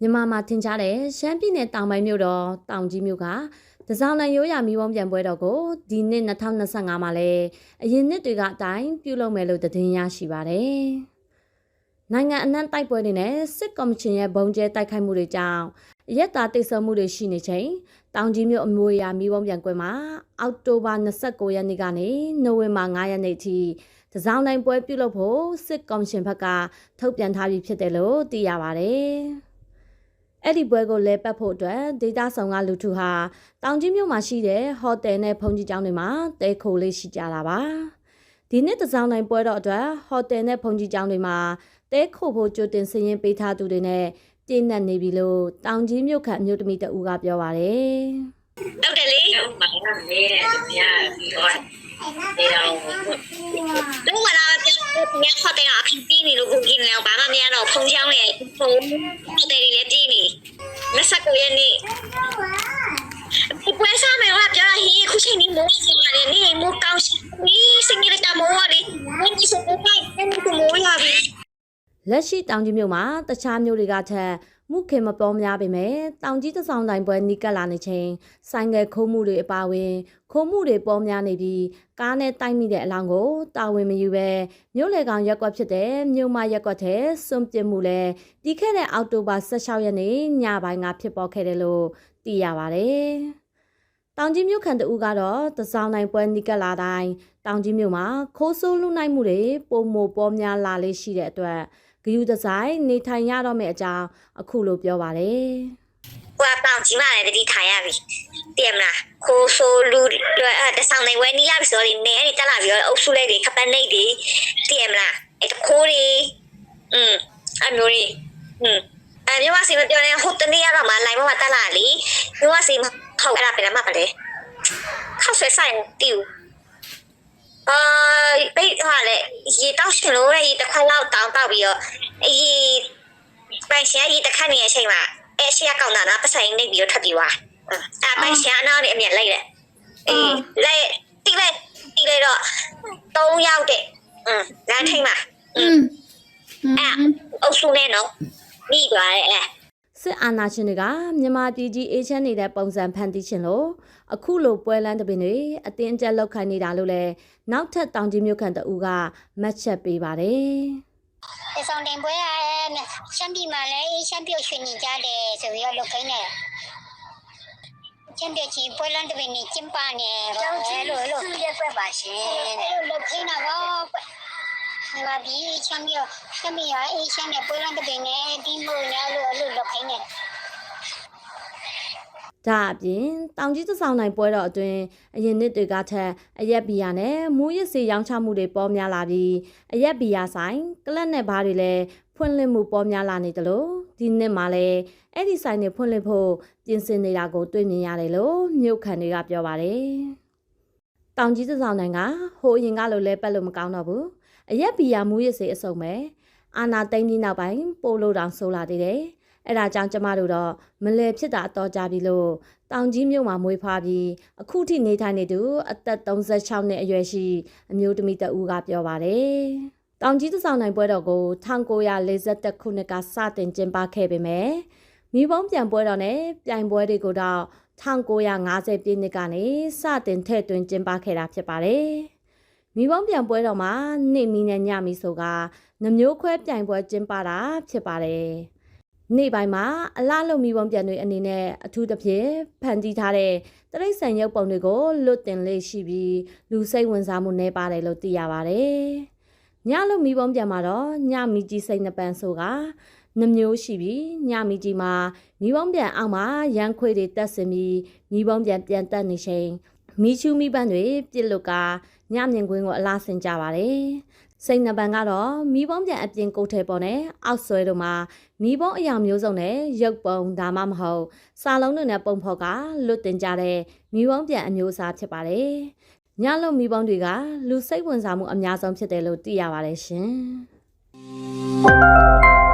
မြန်မာမှာထင်ရှားတဲ့ရှမ်းပြည်နယ်တောင်ပိုင်းမြို့တော်တောင်ကြီးမြို့ကတစောင်းနိုင်ရိုးရာမီးဝုန်းပြန်ပွဲတော်ကိုဒီနှစ်2025မှာလဲအရင်နှစ်တွေကအတိုင်းပြုလုပ်မယ်လို့သတင်းရရှိပါတယ်။နိုင်ငံအနှံ့တိုက်ပွဲတွေနဲ့စစ်ကော်မရှင်ရဲ့ဘုံကျဲတိုက်ခိုက်မှုတွေကြောင့်အရက်သားတိတ်ဆုံမှုတွေရှိနေချိန်တောင်ကြီးမြို့အမွေအရာမီးဝုန်းပြန်ပွဲမှာအောက်တိုဘာ29ရက်နေ့ကနေနိုဝင်ဘာ9ရက်နေ့ထိတစောင်းနိုင်ပွဲပြုလုပ်ဖို့စစ်ကော်မရှင်ဘက်ကထုတ်ပြန်ထားပြီးဖြစ်တယ်လို့သိရပါတယ်။ အဲ့ဒီပွဲကိုလဲပတ်ဖို့အတွက်ဒေတာဆောင်ကလူထုဟာတောင်ကြီးမြို့မှာရှိတဲ့ဟိုတယ်နဲ့ဘုံကြီးကျောင်းတွေမှာတဲခိုလေးရှိကြတာပါ။ဒီနှစ်တစောင်းနိုင်ပွဲတော့အတွက်ဟိုတယ်နဲ့ဘုံကြီးကျောင်းတွေမှာတဲခိုဖို့ကြိုတင်စည်ရင်ပေးထားသူတွေနဲ့ပြည့်နှက်နေပြီလို့တောင်ကြီးမြို့ခန့်အမျိုးသမီးတဦးကပြောပါတယ်။ဟုတ်တယ်လေတော့မှလည်းနေတဲ့သူများပြီးတော့နေတော့လုံးဝလာပြန်ပြန်ခေါ်တဲ့အခင်းပြီးနေလို့ကိုကြီးနေတော့ဘာမှမရတော့ဖုံချောင်းရဲ့ဖုံဟိုတယ်လေးလည်းပြီးနေ မဆက်ကိုရဲ့နေ့ဒီပွဲစားမယ်ကပြောဟေးခုချိန်นี้မိုးစီလာတယ်နေမိုးကောင်းရှိပြီစင်ကြီးကမိုးရည်မင်းဒီစကိုကိုင်းနေကိုမိုးရပြီလက်ရှိတောင်ကြီးမြို့မှာတခြားမြို့တွေကထက် မှုခင်မပေါ်များပေမဲ့တောင်ကြီးတဆောင်တိုင်းပွဲနီးကပ်လာနေချိန်ဆိုင်ငယ်ခိုးမှုတွေအပါအဝင် ခိုးမှုတွေပေါ်များနေပြီးကားနဲ့တိုက်မိတဲ့အလောင်းကိုတာဝန်မယူပဲမြို့လေကောင်ရက်ကွက်ဖြစ်တဲ့မြို့မရက်ကွက်ထဲစွန့်ပစ်မှုလဲတီးခဲ့တဲ့အောက်တိုဘာ16ရက်နေ့ညပိုင်းကဖြစ်ပေါ်ခဲ့တယ်လို့သိရပါတယ်။တောင်ကြီးမြို့ခံတဦးကတော့တစောင်းနိုင်ပွဲနီးကပ်လာတိုင်းတောင်ကြီးမြို့မှာခိုးဆိုးလူနိုင်မှုတွေပုံမပေါ်များလာလေးရှိတဲ့အတွက် ဂယူဒီဇိုင်းနေထိုင်ရတော့မယ့်အကြောင်းအခုလိုပြောပါတယ် ဟိုကပေါင်ကြီးမှလည်းတတိထိုင်ရပြီတည်မလားခိုးဆိုးလူအဲတဆောင်နေဝဲနီးလာပြီဆိုတော့နေအဲ့ဒီတက်လာပြီးတော့အုပ်စုလေးတွေခပန်းနေတွေတည်မလားအဲ့တခိုးတွေอืมအမျိုးတွေอืมအဲမြို့မစီမပြောနေဟိုတနေ့ရတော့မှလိုင်းပေါ်မှာတက်လာလေမြို့မစီမဟုတ်အဲ့ဒါပြန်မှပါလေခောက်ဆွဲဆိုင်တီး အာဘေးဟာလေရေတောက်ရှင်လို့ရေတစ်ခွက်လောက်တောင်းတောက်ပြီးတော့အေးပိုင်ရှင်ရေတစ်ခက်နေတဲ့အချိန်မှာအဲ့ရှေ့ကောင်တာနာပတ်ဆိုင်နေပြီးတော့ထွက်ပြီးသွားအဲပိုင်ရှင်အနောက်နေအမြင်လိုက်တယ်အေးလိုက်တိလိုက်တိလိုက်တော့၃ရောက်တဲ့อืมလမ်းထိပ်မှာอืมအဲ့အုပ်စုနဲ့နော်မိသွားတယ်အဲ့ စစ်အာဏာရှင်တွေကမြန်မာပြည်ကြီးအေးချမ်းနေတဲ့ပုံစံဖန်တီးခြင်းလို့အခုလိုပွဲလန်းတဲ့ပင်တွေအတင်းအကျပ်လောက်ခိုင်းနေတာလို့လဲနောက်ထပ်တောင်ကြီးမြို့ခံတဦးကမှတ်ချက်ပေးပါတယ်ဒီဆောင်တင်ပွဲရရှမ်းပြည်မှာလည်းရှမ်းပြည်ရွှေညင်ကြတယ်ဆိုပြီးတော့လုပ်ခိုင်းတယ်ချမ်းပြည်ချင်းပွဲလန်းတပင်းနေကျင်းပနေကျောင်းချင်းလို့လို့ပြည့်ပြပါရှင်အဲ့လိုလုပ်ခိုင်းတာပါဒီမှာဒီချမ်းပြည်ချမ်းပြည်ရအေးရှမ်းနဲ့ပွဲလန်းတပင်းနေဒီမို့လည်းလို့လို့ ဒါအပြင်တောင်ကြီးသဆောင်နိုင်ပွဲတော်အတွင်းအရင်နှစ်တွေကထက်အရက်ဘီယာနဲ့မူးရစ်စေရောင်းချမှုတွေပေါ်များလာပြီးအရက်ဘီယာဆိုင်ကလပ်နဲ့ဘားတွေလည်းဖွင့်လှစ်မှုပေါ်များလာနေတယ်လို့ဒီနှစ်မှာလည်းအဲ့ဒီဆိုင်တွေဖွင့်လှစ်ဖို့ပြင်ဆင်နေတာကိုတွေ့မြင်ရတယ်လို့မြို့ခံတွေကပြောပါတယ်။တောင်ကြီးသဆောင်နိုင်ကဟိုအရင်ကလိုလဲပတ်လို့မကောင်းတော့ဘူး။အရက်ဘီယာမူးရစ်စေအစုံပဲအာနာသိမ့်ပြီးနောက်ပိုင်းပို့လို့တောင်ဆိုးလာသေးတယ်။ အဲ့ဒါကြောင့်ကျမတို့တော့မလဲဖြစ်တာအတော်ကြပြီလို့တောင်ကြီးမြို့မှာမွေးဖွားပြီးအခုထိနေထိုင်နေသူအသက်36နှစ်အရွယ်ရှိအမျိုးသမီးတဦးကပြောပါတယ်။တောင်ကြီးသဆောင်နိုင်ပွဲတော်ကို1941ခုနှစ်ကစတင်ကျင်းပခဲ့ပေမဲ့မိဘုံပြန်ပွဲတော်နဲ့ပြိုင်ပွဲတွေကိုတော့1950ပြည့်နှစ်ကနေစတင်ထည့်သွင်းကျင်းပခဲ့တာဖြစ်ပါတယ်။မိဘုံပြန်ပွဲတော်မှာနေ့မီနဲ့ညမီဆိုကနှမျိုးခွဲပြိုင်ပွဲကျင်းပတာဖြစ်ပါတယ်။ နေ့ပိုင်းမှာအလားလုံမိဘုံပြန်တွေအနေနဲ့အထူးသဖြင့်ဖန်တီးထားတဲ့တရိတ်ဆန်ရုပ်ပုံတွေကိုလွတ်တင်လေးရှိပြီးလူစိတ်ဝင်စားမှုနှဲပါတယ်လို့သိရပါတယ်။ညလုံမိဘုံပြန်မှာတော့ညမီကြီးစိတ်နှပန်ဆိုကနှမျိုးရှိပြီးညမီကြီးမှာမိဘုံပြန်အောက်မှာရန်ခွေတွေတက်ဆင်ပြီးမိဘုံပြန်ပြန်တက်နေချိန်မိချူမိပန်းတွေပြစ်လွတ်ကညမြင်ကွင်းကိုအလားဆင်ကြပါတယ်။ စိတ်နှပန်ကတော့မိဘုံပြန်အပြင်ကိုယ်ထဲပေါ်နဲ့အောက်ဆွဲတို့မှာမိဘုံအရာမျိုးစုံနဲ့ရုပ်ပုံဒါမှမဟုတ်စာလုံးတွေနဲ့ပုံဖော်ကလွတ်တင်ကြတဲ့မိဘုံပြန်အမျိုးအစားဖြစ်ပါတယ်။ညလုံးမိဘုံတွေကလူစိတ်ဝင်စားမှုအများဆုံးဖြစ်တယ်လို့သိရပါတယ်ရှင်။